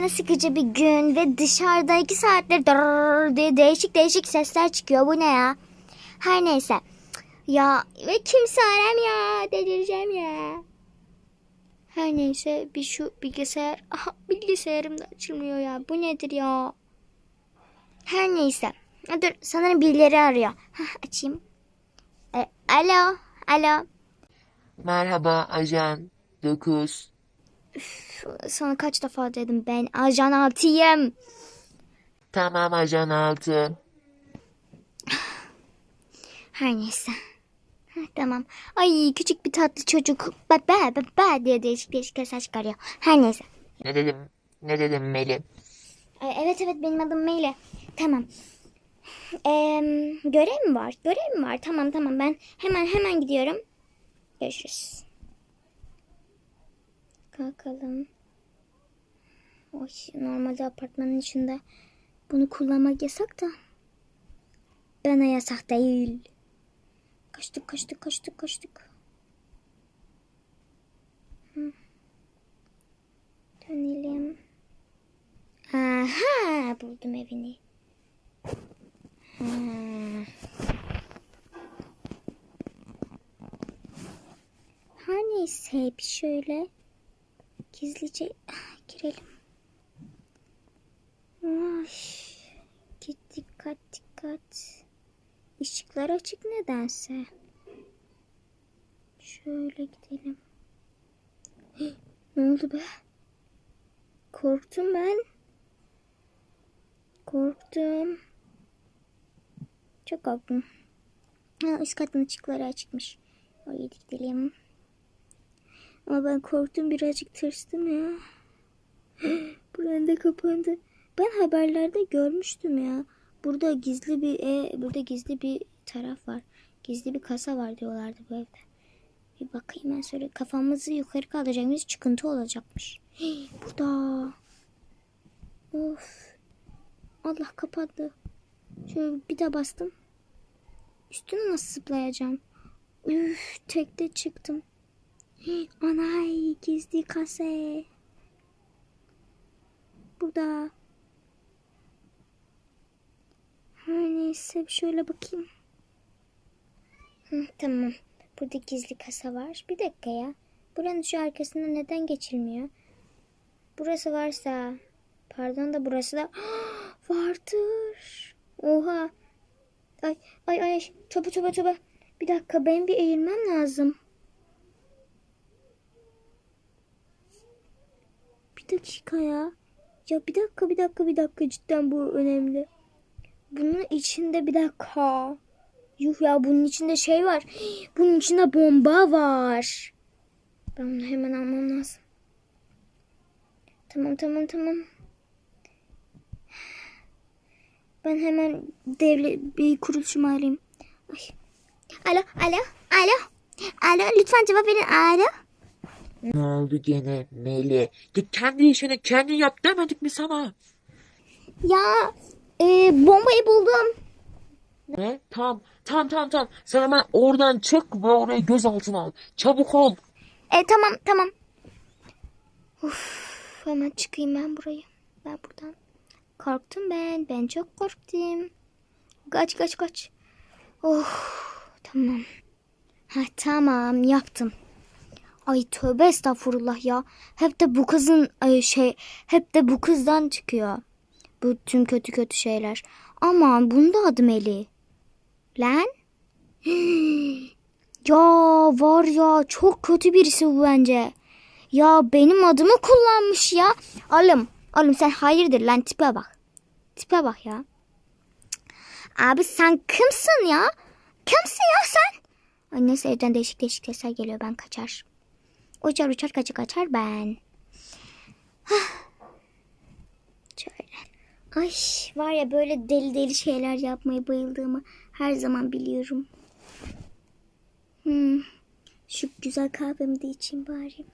Ne sıkıcı bir gün ve dışarıda iki saattir dırrrr diye değişik değişik sesler çıkıyor. Bu ne ya? Her neyse. Ya ve kimse aramıyor. Delireceğim ya. Her neyse bir şu bilgisayar. Aha, bilgisayarım da açılmıyor ya. Bu nedir ya? Her neyse. Dur sanırım birileri arıyor. Açayım. E, alo. Alo. Merhaba ajan 9. Sana kaç defa dedim ben ajan altıyım. Tamam ajan 6. Her neyse. Heh, tamam. Ay küçük bir tatlı çocuk. Bak be be be diye değişik değişik sesler çıkarıyor. Her neyse. Ne dedim? Ne dedim Meli? Ay, evet evet benim adım Meyle. Tamam. Ee, görev mi var? Görev mi var? Tamam tamam ben hemen hemen gidiyorum. Görüşürüz. Kalkalım. Oy, normalde apartmanın içinde bunu kullanmak yasak da. Bana yasak değil. Kaçtık kaçtık kaçtık kaçtık. Dönelim. Aha buldum evini. Ha. Her neyse bir şöyle gizlice girelim. Ay, dikkat dikkat. Işıklar açık nedense. Şöyle gidelim. Hih, ne oldu be? Korktum ben. Korktum. Çok korktum. Ha, üst katın ışıkları açıkmış. Oraya gidelim. Ama ben korktum birazcık tırstım ya. Buranın da kapandı. Ben haberlerde görmüştüm ya. Burada gizli bir e, burada gizli bir taraf var. Gizli bir kasa var diyorlardı bu evde. Bir bakayım ben söyle kafamızı yukarı kaldıracağımız çıkıntı olacakmış. Hii, burada. Of. Allah kapattı. Şöyle bir de bastım. Üstüne nasıl zıplayacağım? Üf, tekte çıktım. Anay gizli kase. Burada. Her neyse şöyle bakayım. Hı, tamam. Burada gizli kasa var. Bir dakika ya. Buranın şu arkasında neden geçilmiyor? Burası varsa. Pardon da burası da vardır. Oha. Ay ay ay. Topa topa topa. Bir dakika ben bir eğilmem lazım. Bir dakika ya. Ya bir dakika bir dakika bir dakika cidden bu önemli. Bunun içinde bir dakika. Yuh ya bunun içinde şey var. Bunun içinde bomba var. Ben onu hemen almam lazım. Tamam tamam tamam. Ben hemen devlet bir kuruluşumu arayayım. Ay. Alo alo alo. Alo lütfen cevap verin alo. Ne oldu gene Meli? Git kendi işini kendin yap demedik mi sana? Ya e, bombayı buldum. Ne? Tamam tamam tamam tamam. Sen hemen oradan çık ve orayı gözaltına al. Çabuk ol. E tamam tamam. Uf, hemen çıkayım ben burayı. Ben buradan. Korktum ben. Ben çok korktum. Kaç kaç kaç. Oh tamam. Ha tamam yaptım. Ay tövbe estağfurullah ya. Hep de bu kızın ay, şey hep de bu kızdan çıkıyor. Bu tüm kötü kötü şeyler. Aman bunun da adı Meli. Lan? Ya var ya çok kötü birisi bu bence. Ya benim adımı kullanmış ya. Oğlum, oğlum sen hayırdır lan tipe bak. Tipe bak ya. Abi sen kimsin ya? Kimsin ya sen? Ay neyse evden değişik değişik sesler geliyor ben kaçar. Uçar uçar kaçı kaçar ben. Şöyle. Ay var ya böyle deli deli şeyler yapmayı bayıldığımı her zaman biliyorum. Hmm. Şu güzel kahvemi de içeyim bari.